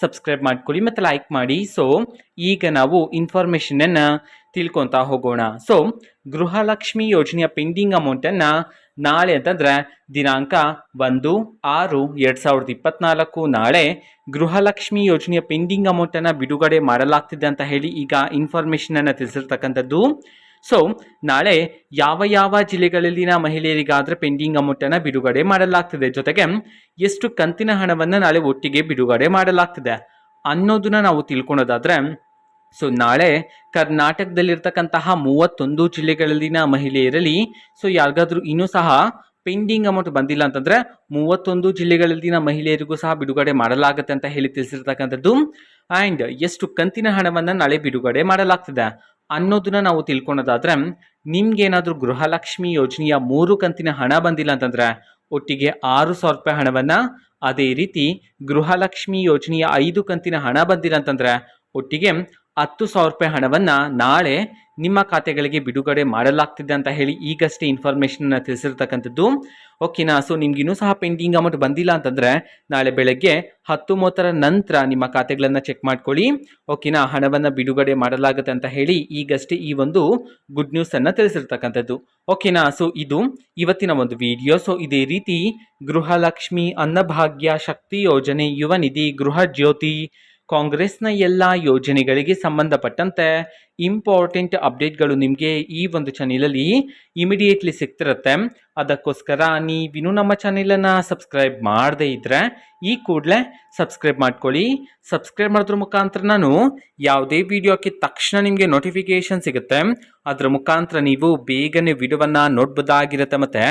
Subscribe ಮಾಡ್ಕೊಳ್ಳಿ ಮತ್ತು like ಮಾಡಿ. ಸೊ ಈಗ ನಾವು ಇನ್ಫಾರ್ಮೇಷನನ್ನು ತಿಳ್ಕೊತಾ ಹೋಗೋಣ. ಸೊ ಗೃಹಲಕ್ಷ್ಮಿ ಯೋಜನೆಯ ಪೆಂಡಿಂಗ್ ಅಮೌಂಟನ್ನು ನಾಳೆ ಅಂತಂದರೆ ದಿನಾಂಕ ಒಂದು ಆರು ಎರಡು ಸಾವಿರದ ಇಪ್ಪತ್ನಾಲ್ಕು. ನಾಳೆ ಗೃಹಲಕ್ಷ್ಮಿ ಯೋಜನೆಯ ಪೆಂಡಿಂಗ್ ಅಮೌಂಟನ್ನು ಬಿಡುಗಡೆ ಮಾಡಲಾಗ್ತಿದೆ ಅಂತ ಹೇಳಿ ಈಗ ಇನ್ಫಾರ್ಮೇಷನನ್ನು ತಿಳಿಸಿರ್ತಕ್ಕಂಥದ್ದು. ಸೊ ನಾಳೆ ಯಾವ ಯಾವ ಜಿಲ್ಲೆಗಳಲ್ಲಿನ ಮಹಿಳೆಯರಿಗಾದರೆ ಪೆಂಡಿಂಗ್ ಅಮೌಂಟನ್ನು ಬಿಡುಗಡೆ ಮಾಡಲಾಗ್ತದೆ. ಜೊತೆಗೆ ಎಷ್ಟು ಕಂತಿನ ಹಣವನ್ನು ನಾಳೆ ಒಟ್ಟಿಗೆ ಬಿಡುಗಡೆ ಮಾಡಲಾಗ್ತದೆ ಅನ್ನೋದನ್ನ ನಾವು ತಿಳ್ಕೊಳೋದಾದರೆ ಸೊ ನಾಳೆ ಕರ್ನಾಟಕದಲ್ಲಿರ್ತಕ್ಕಂತಹ ಮೂವತ್ತೊಂದು ಜಿಲ್ಲೆಗಳಲ್ಲಿನ ಮಹಿಳೆಯರಲ್ಲಿ ಸೊ ಯಾರಿಗಾದ್ರೂ ಇನ್ನೂ ಸಹ ಪೆಂಡಿಂಗ್ ಅಮೌಂಟ್ ಬಂದಿಲ್ಲ ಅಂತಂದ್ರೆ ಮೂವತ್ತೊಂದು ಜಿಲ್ಲೆಗಳಲ್ಲಿನ ಮಹಿಳೆಯರಿಗೂ ಸಹ ಬಿಡುಗಡೆ ಮಾಡಲಾಗುತ್ತೆ ಅಂತ ಹೇಳಿ ತಿಳಿಸಿರ್ತಕ್ಕಂಥದ್ದು. ಆ್ಯಂಡ್ ಎಷ್ಟು ಕಂತಿನ ಹಣವನ್ನು ನಾಳೆ ಬಿಡುಗಡೆ ಮಾಡಲಾಗ್ತದೆ. ಅನ್ನೋದನ್ನ ನಾವು ತಿಳ್ಕೊಳೋದಾದರೆ, ನಿಮ್ಗೇನಾದರೂ ಗೃಹಲಕ್ಷ್ಮಿ ಯೋಜನೆಯ ಮೂರು ಕಂತಿನ ಹಣ ಬಂದಿಲ್ಲ ಅಂತಂದ್ರೆ, ಒಟ್ಟಿಗೆ ಆರು ಸಾವಿರ ರೂಪಾಯಿ ಹಣವನ್ನ ಅದೇ ರೀತಿ ಗೃಹಲಕ್ಷ್ಮಿ ಯೋಜನೆಯ ಐದು ಕಂತಿನ ಹಣ ಬಂದಿಲ್ಲ ಅಂತಂದ್ರೆ, ಒಟ್ಟಿಗೆ ಹತ್ತು ಸಾವಿರ ರೂಪಾಯಿ ಹಣವನ್ನು ನಾಳೆ ನಿಮ್ಮ ಖಾತೆಗಳಿಗೆ ಬಿಡುಗಡೆ ಮಾಡಲಾಗ್ತಿದೆ ಅಂತ ಹೇಳಿ ಈಗಷ್ಟೇ ಇನ್ಫಾರ್ಮೇಷನ್ ತಿಳಿಸಿರ್ತಕ್ಕಂಥದ್ದು. ಓಕೆನಾ ಸೊ ನಿಮ್ಗೆ ಇನ್ನೂ ಸಹ ಪೆಂಡಿಂಗ್ ಅಮೌಂಟ್ ಬಂದಿಲ್ಲ ಅಂತಂದ್ರೆ ನಾಳೆ ಬೆಳಗ್ಗೆ ಹತ್ತು ಮೂವತ್ತರ ನಂತರ ನಿಮ್ಮ ಖಾತೆಗಳನ್ನು ಚೆಕ್ ಮಾಡ್ಕೊಳ್ಳಿ. ಓಕೆನಾ ಹಣವನ್ನು ಬಿಡುಗಡೆ ಮಾಡಲಾಗುತ್ತೆ ಅಂತ ಹೇಳಿ ಈಗಷ್ಟೇ ಈ ಒಂದು ಗುಡ್ ನ್ಯೂಸನ್ನು ತಿಳಿಸಿರ್ತಕ್ಕಂಥದ್ದು. ಓಕೆನಾ ಸೊ ಇದು ಇವತ್ತಿನ ಒಂದು ವಿಡಿಯೋ ಸೊ ಇದೇ ರೀತಿ ಗೃಹಲಕ್ಷ್ಮಿ ಅನ್ನಭಾಗ್ಯ ಶಕ್ತಿ ಯೋಜನೆ ಯುವ ನಿಧಿ ಗೃಹ ಜ್ಯೋತಿ ಕಾಂಗ್ರೆಸ್ನ ಎಲ್ಲ ಯೋಜನೆಗಳಿಗೆ ಸಂಬಂಧಪಟ್ಟಂತೆ ಇಂಪಾರ್ಟೆಂಟ್ ಅಪ್ಡೇಟ್ಗಳು ನಿಮಗೆ ಈ ಒಂದು ಚಾನಲಲ್ಲಿ ಇಮಿಡಿಯೇಟ್ಲಿ ಸಿಗ್ತಿರುತ್ತೆ. ಅದಕ್ಕೋಸ್ಕರ ನೀವಿನ್ನೂ ನಮ್ಮ ಚಾನೆಲನ್ನು ಸಬ್ಸ್ಕ್ರೈಬ್ ಮಾಡದೇ ಇದ್ದರೆ ಈ ಕೂಡಲೇ ಸಬ್ಸ್ಕ್ರೈಬ್ ಮಾಡ್ಕೊಳ್ಳಿ. ಸಬ್ಸ್ಕ್ರೈಬ್ ಮಾಡೋದ್ರ ಮುಖಾಂತರ ನಾನು ಯಾವುದೇ ವಿಡಿಯೋಕ್ಕೆ ತಕ್ಷಣ ನಿಮಗೆ ನೋಟಿಫಿಕೇಶನ್ ಸಿಗುತ್ತೆ. ಅದರ ಮುಖಾಂತರ ನೀವು ಬೇಗನೆ ವಿಡಿಯೋವನ್ನು ನೋಡ್ಬೋದಾಗಿರುತ್ತೆ ಮತ್ತು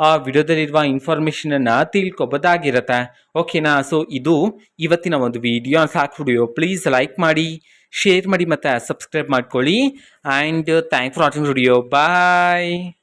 ಆ ವಿಡಿಯೋದಲ್ಲಿರುವ ಇನ್ಫಾರ್ಮೇಷನನ್ನು ತಿಳ್ಕೊಬೋದಾಗಿರುತ್ತೆ. ಓಕೆನಾ ಸೊ ಇದು ಇವತ್ತಿನ ಒಂದು ವಿಡಿಯೋ ಸಾಕ್ ವಿಡಿಯೋ ಪ್ಲೀಸ್ ಲೈಕ್ ಮಾಡಿ ಶೇರ್ ಮಾಡಿ ಮತ್ತು ಸಬ್ಸ್ಕ್ರೈಬ್ ಮಾಡ್ಕೊಳ್ಳಿ. And thank for watching video bye